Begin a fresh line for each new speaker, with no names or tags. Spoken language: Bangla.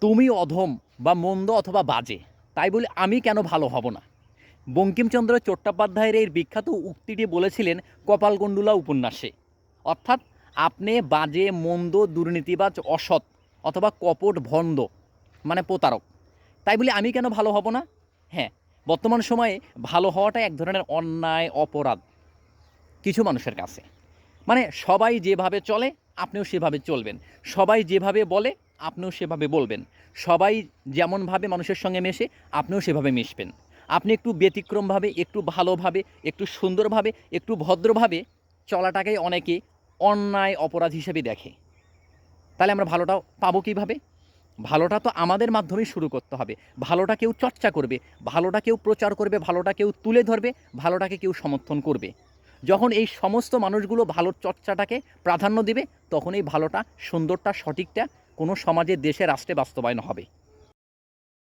তুমি অধম বা মন্দ অথবা বাজে, তাই বলে আমি কেন ভালো হব না? বঙ্কিমচন্দ্র চট্টোপাধ্যায়ের এই বিখ্যাত উক্তিটি বলেছিলেন কপালগণ্ডুলা উপন্যাসে। অর্থাৎ আপনি বাজে, মন্দ, দুর্নীতিবাজ, অসৎ অথবা কপট, ভণ্ড মানে প্রতারক, তাই বলে আমি কেন ভালো হব না? হ্যাঁ বর্তমান সময়ে ভালো হওয়াটা এক ধরনের অন্যায়, অপরাধ কিছু মানুষের কাছে। মানে সবাই যেভাবে চলে আপনিও সেভাবে চলবেন। সবাই যেভাবে বলে, আপনিও সেভাবে বলবেন। সবাই যেমনভাবে মানুষের সঙ্গে মেশে, আপনিও সেভাবে মিশবেন। আপনি একটু ব্যতিক্রমভাবে, একটু ভালোভাবে, একটু সুন্দরভাবে, একটু ভদ্রভাবে চলাটাকেই অনেকে অন্যায় অপরাধ হিসেবে দেখে। তাহলে আমরা ভালোটা পাবো কীভাবে? ভালোটা তো আমাদের মাধ্যমেই শুরু করতে হবে। ভালোটা কেউ চর্চা করবে, ভালোটা কেউ প্রচার করবে, ভালোটা কেউ তুলে ধরবে, ভালোটাকে কেউ সমর্থন করবে। যখন এই সমস্ত মানুষগুলো ভালোর চর্চাটাকে প্রাধান্য দিবে, তখন এই ভালোটা, সুন্দরটা, সঠিকটা কোনো সমাজে, দেশে রাষ্ট্রে বাস্তবায়ন হবে।